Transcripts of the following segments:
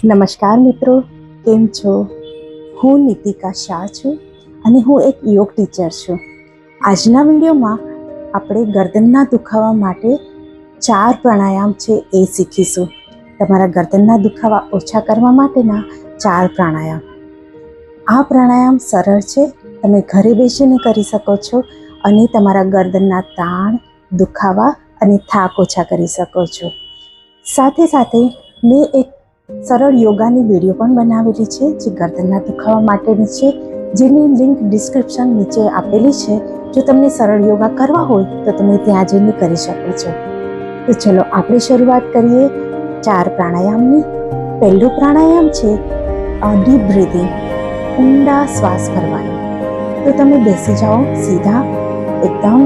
નમસ્કાર મિત્રો, કેમ છો? હું નીતિકા શાહ છું અને હું એક યોગ ટીચર છું. આજના વિડીયોમાં આપણે ગરદનના દુખાવા માટે ચાર પ્રાણાયામ છે એ શીખીશું. તમારા ગરદનના દુખાવા ઓછા કરવા માટેના ચાર પ્રાણાયામ. આ પ્રાણાયામ સરળ છે, તમે ઘરે બેસીને કરી શકો છો અને તમારા ગરદનના તાણ, દુખાવા અને થાક ઓછા કરી શકો છો. સાથે સાથે મેં એક સરળ યોગાની વીડિયો પણ બનાવેલી છે, જે ગરદનના દુખાવા માટેની છે, જેની લિંક ડિસ્ક્રિપ્શન નીચે આપેલી છે. જો તમને સરળ યોગા કરવા હોય, તો તમે ત્યાં જઈને કરી શકો છો. તો ચલો આપણે શરૂઆત કરીએ ચાર પ્રાણાયામની. પહેલું પ્રાણાયામ છે ડીપ બ્રીથિંગ ઊંડા શ્વાસ ભરવાનો તો તમે બેસી જાઓ સીધા, એકદમ.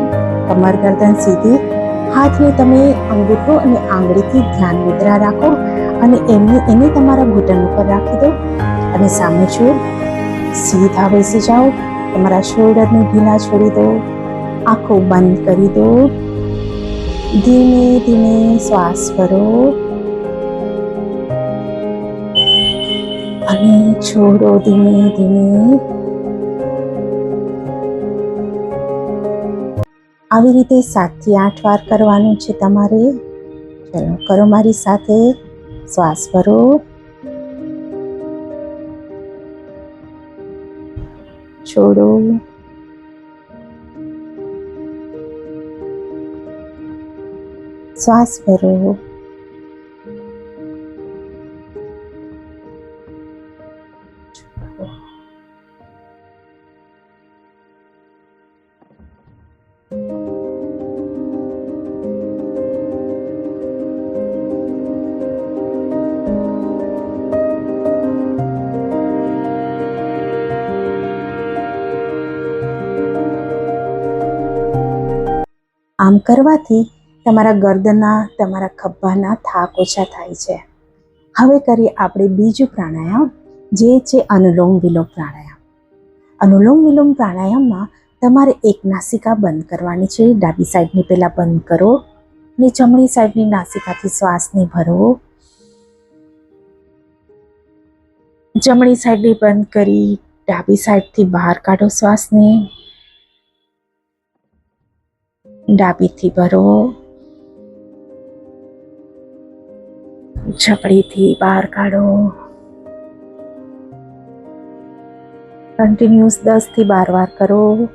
કમર ગરદન સીધી. હાથને તમે અંગૂઠો અને આંગળીથી ધ્યાન મુદ્રા રાખો. અને એમને એને તમારા ઘૂંટણ ઉપર રાખી દો. અને સામે છો સીધા બેસી જાઓ. તમારા શોલ્ડરને ઢીલા છોડી દો. આંખો બંધ કરી દો. ધીમે ધીમે શ્વાસ ભરો. અને છોડો ધીમે ધીમે. આવી રીતે સાતથી આઠ વાર કરવાનું છે તમારે. ચલો, કરો મારી સાથે. શ્વાસ ભરો. છોડો. શ્વાસ ભરો. કરવાથી તમારા ગરદના, તમારા ખભાના થાક ઓછા થાય છે. હવે કરીએ આપણે બીજું પ્રાણાયામ, જે છે અનુલોમ વિલોમ પ્રાણાયામ. અનુલોમ વિલોમ પ્રાણાયામમાં તમારે એક નાસિકા બંધ કરવાની છે. ડાબી સાઈડની પહેલાં બંધ કરો અને જમણી સાઈડની નાસિકાથી શ્વાસને ભરો જમણી સાઈડની બંધ કરી, ડાબી સાઈડથી બહાર કાઢો શ્વાસને. ડાબીથી ભરો. જમણીથી બહાર કાઢો. કન્ટિન્યુઅસ દસથી બાર વાર કરો.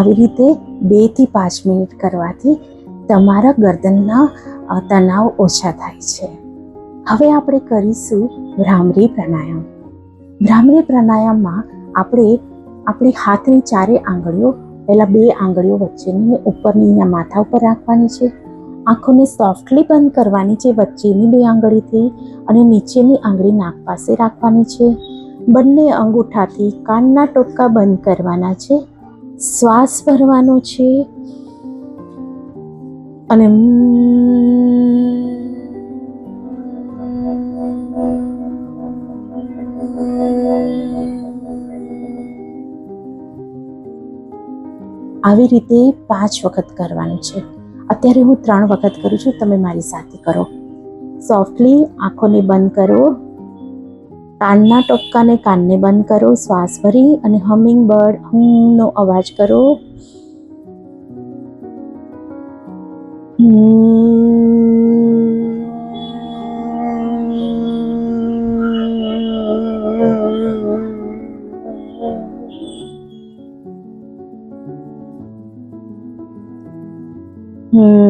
આવી રીતે બેથી પાંચ મિનિટ કરવાથી તમારા ગરદનના તણાવ ઓછા થાય છે. હવે આપણે કરીશું ભ્રામરી પ્રાણાયામ. ભ્રામરી પ્રાણાયામમાં આપણે આપણી હાથની ચારે આંગળીઓ, પહેલાં બે આંગળીઓ વચ્ચેની ઉપરની અહીંયા માથા ઉપર રાખવાની છે. આંખોને સોફ્ટલી બંધ કરવાની છે વચ્ચેની બે આંગળીથી અને નીચેની આંગળી નાક પાસે રાખવાની છે. બંને અંગૂઠાથી કાનના ટોટકા બંધ કરવાના છે. શ્વાસ ભરવાનો છે. અને આવી રીતે પાંચ વખત કરવાનું છે. અત્યારે હું ત્રણ વખત કરું છું, તમે મારી સાથે કરો. સોફ્ટલી આંખોને બંધ કરો. કાનના ટપકાને કાનને બંધ કરો શ્વાસ ભરી અને હમિંગ બર્ડ હમનો અવાજ કરો. હમ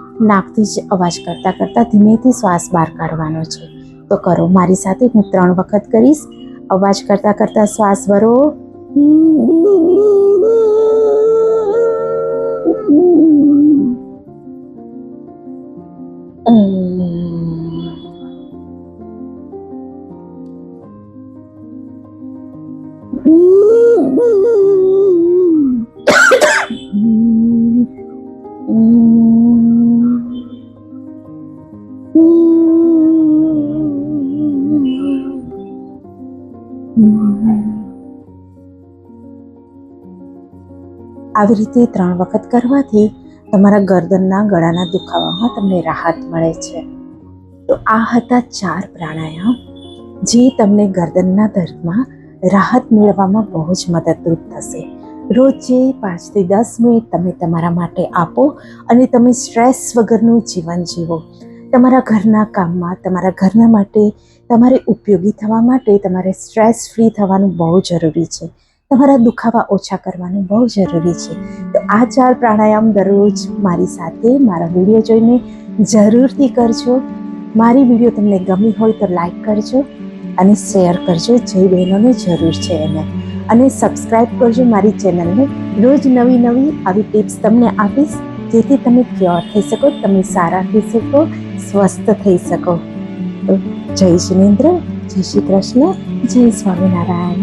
નાકથી જ અવાજ કરતાં કરતાં ધીમેથી શ્વાસ બહાર કાઢવાનો છે. તો કરો, મારી સાથે હું ત્રણ વખત કરીશ. અવાજ કરતાં કરતાં શ્વાસ ભરો આવી રીતે ત્રણ વખત કરવાથી તમારા ગરદનના ગળાના દુખાવામાં તમને રાહત મળે છે. તો આ હતા ચાર પ્રાણાયામ જે તમને ગરદનના દર્દમાં રાહત મેળવવામાં બહુ જ મદદરૂપ થશે. રોજે પાંચથી દસ મિનિટ તમે તમારા માટે આપો અને તમે સ્ટ્રેસ વગરનું જીવન જીવો. તમારા ઘરના કામમાં, તમારા ઘરના માટે, તમારે ઉપયોગી થવા માટે તમારે સ્ટ્રેસ ફ્રી થવાનું બહુ જરૂરી છે. તમારા દુખાવા ઓછા કરવાનું બહુ જરૂરી છે. તો આ ચાર પ્રાણાયામ દરરોજ મારી સાથે મારા વીડિયો જોઈને જરૂરથી કરજો. મારી વીડિયો તમને ગમી હોય તો લાઈક કરજો અને શેર કરજો. જે બહેનોને જરૂર છે એને. અને સબસ્ક્રાઈબ કરજો મારી ચેનલને. રોજ નવી નવી આવી ટિપ્સ તમને આપીશ. જેથી તમે ક્યોર થઈ શકો, તમે સારા થઈ શકો, સ્વસ્થ થઈ શકો. તો જય જિનેન્દ્ર, જય શ્રી કૃષ્ણ, જય સ્વામિનારાયણ.